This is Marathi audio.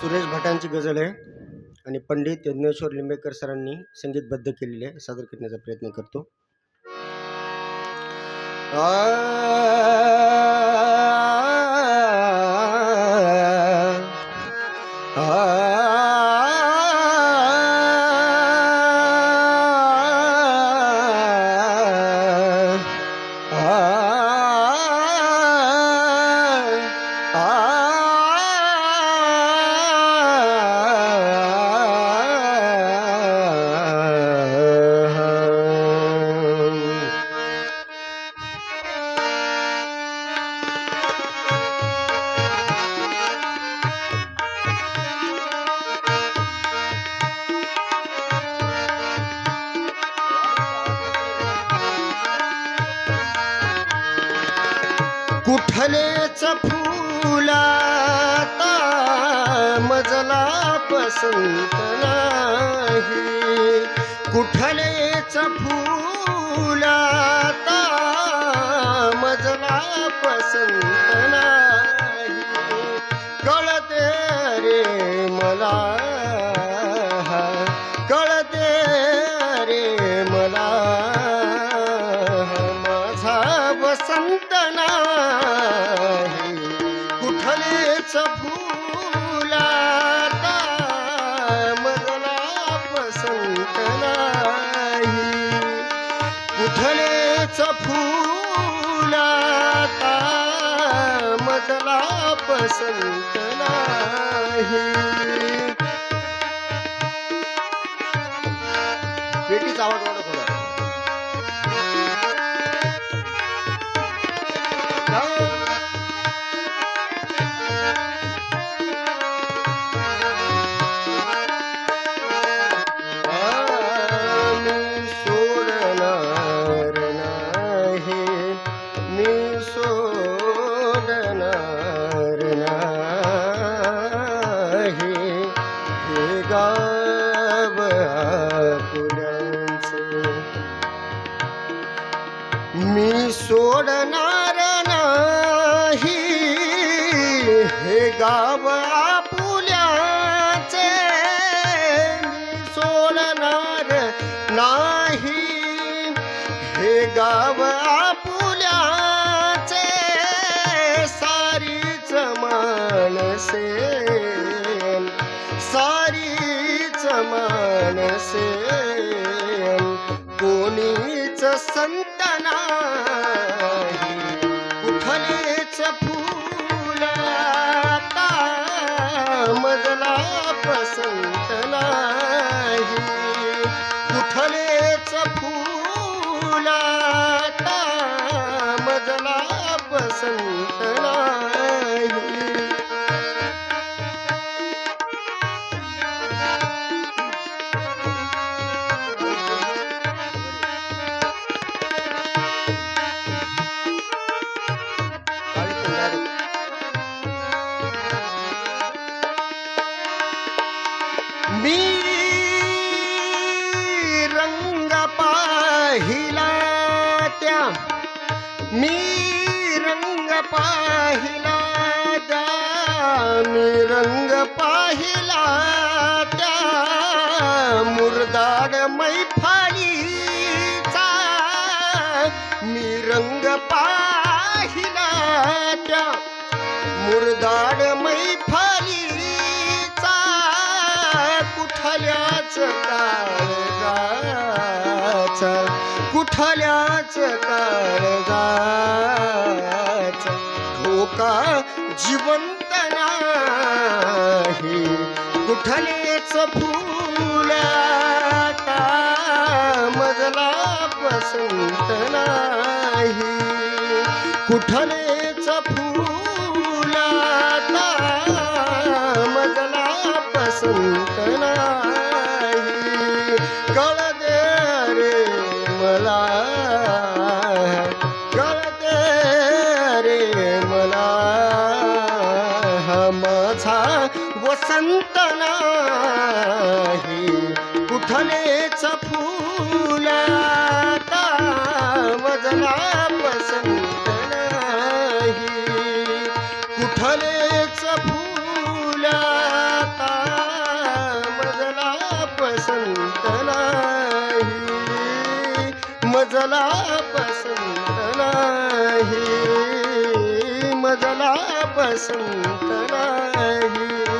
सुरेश भटांची गझल आहे आणि पंडित यज्ञेश्वर लिंबेकर सरांनी संगीतबद्ध केलेली आहे. सादर करण्याचा प्रयत्न करतो. कुठलेच फुला मजला पसंत नाही. कुठलेच फुला मजला पसंत मजला पसंत नाही पेटीचा आवाज सोडणार नाही मी सोडणार सोडणार नाही. हे गाव आपुल्याचे सोडणार नाही. हे गाव आपुल्याचे सारीच माणसे. सारीच माणसे. ಸಂತನ मी रंग पाहिला त्या मी रंग पाहिला त्या मुरदाड मैफालीचा. मी रंग पाहिला त्या मुरदाड मैफालीचा. कुठल्याच काळजाचा कुठल्याच काळजाचा धोका जिवंत नाही. कुठलेच फुलाता मजला पसंत नाही. कुठले वसंत नाही. कुठलेच फुला वजला पसंत पसंत मजला पसंत नाही. मजला पसंत नाही.